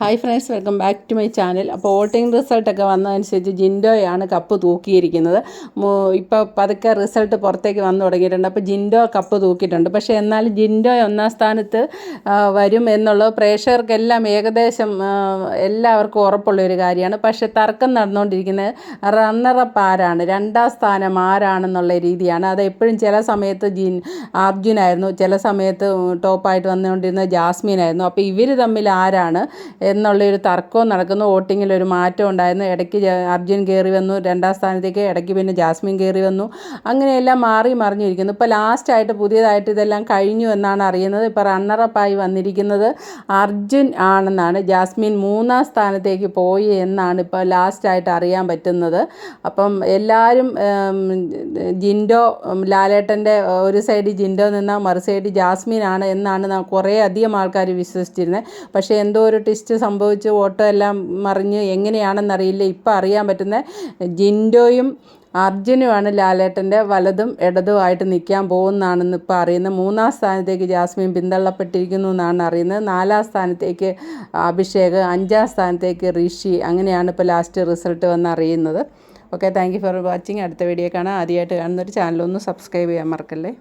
Hi friends welcome back to my channel അപ്പോൾ voting റിസൾട്ടൊക്കെ വന്നതനുസരിച്ച് ജിൻഡോയാണ് കപ്പ് തൂക്കിയിരിക്കുന്നത്. ഇപ്പോൾ പതുക്കെ റിസൾട്ട് പുറത്തേക്ക് വന്നു തുടങ്ങിയിട്ടുണ്ട്. അപ്പോൾ ജിൻഡോ കപ്പ് തൂക്കിയിട്ടുണ്ട്. പക്ഷേ എന്നാൽ ജിൻഡോ ഒന്നാം സ്ഥാനത്ത് വരും എന്നുള്ളത് പ്രേക്ഷകർക്കെല്ലാം ഏകദേശം എല്ലാവർക്കും ഉറപ്പുള്ള ഒരു കാര്യമാണ്. പക്ഷേ തർക്കം നടന്നുകൊണ്ടിരിക്കുന്നത് റണ്ണറപ്പ് ആരാണ്? രണ്ടാം സ്ഥാനം ആരാണെന്നുള്ള രീതിയാണ്. അത് എപ്പോഴും ചില സമയത്ത് ജിൻ അർജുനായിരുന്നു. ചില സമയത്ത് ടോപ്പായിട്ട് വന്നുകൊണ്ടിരുന്ന ജാസ്മിനായിരുന്നു. അപ്പോൾ ഇവർ തമ്മിൽ ആരാണ്? എന്നുള്ളൊരു തർക്കവും നടക്കുന്നു. വോട്ടിങ്ങിൽ ഒരു മാറ്റം ഉണ്ടായിരുന്നു. ഇടയ്ക്ക് അർജുൻ കയറി വന്നു. രണ്ടാം സ്ഥാനത്തേക്ക് ഇടയ്ക്ക് പിന്നെ ജാസ്മിൻ കയറി വന്നു. അങ്ങനെയെല്ലാം മാറി മറിഞ്ഞിരിക്കുന്നു. ഇപ്പോൾ ലാസ്റ്റായിട്ട് പുതിയതായിട്ട് ഇതെല്ലാം കഴിഞ്ഞു എന്നാണ് അറിയുന്നത്. ഇപ്പോൾ റണ്ണറപ്പായി വന്നിരിക്കുന്നത് അർജുൻ ആണെന്നാണ്. ജാസ്മിൻ മൂന്നാം സ്ഥാനത്തേക്ക് പോയി എന്നാണ് ഇപ്പോൾ ലാസ്റ്റായിട്ട് അറിയാൻ പറ്റുന്നത്. അപ്പം എല്ലാവരും ജിൻഡോ ലാലേട്ടന്റെ ഒരു സൈഡിൽ ജിൻഡോ നിന്നാൽ മറു സൈഡ് ജാസ്മിൻ ആണ് എന്നാണ് കുറേ അധികം ആൾക്കാർ വിശ്വസിച്ചിരുന്നത് പക്ഷേ എന്തോ ഒരു ടെസ്റ്റ് സംഭവിച്ച് ഓട്ടോ എല്ലാം മറിഞ്ഞ് എങ്ങനെയാണെന്നറിയില്ല. ഇപ്പം അറിയാൻ പറ്റുന്ന ജിൻഡോയും അർജുനുമാണ് ലാലേട്ടന്റെ വലതും ഇടതുമായിട്ട് നിൽക്കാൻ പോകുന്നതാണെന്ന് ഇപ്പോൾ അറിയുന്നത്. മൂന്നാം സ്ഥാനത്തേക്ക് ജാസ്മിൻ പിന്തള്ളപ്പെട്ടിരിക്കുന്നു എന്നാണ് അറിയുന്നത്. നാലാം സ്ഥാനത്തേക്ക് അഭിഷേക് അഞ്ചാം സ്ഥാനത്തേക്ക് ഋഷി. അങ്ങനെയാണ് ഇപ്പോൾ ലാസ്റ്റ് റിസൾട്ട് വന്ന് അറിയുന്നത്. Okay thank you for watching. അടുത്ത വീഡിയോ കാണാം. ആദ്യമായിട്ട് കാണുന്നൊരു ചാനലൊന്ന് സബ്സ്ക്രൈബ് ചെയ്യാൻ മറക്കല്ലേ?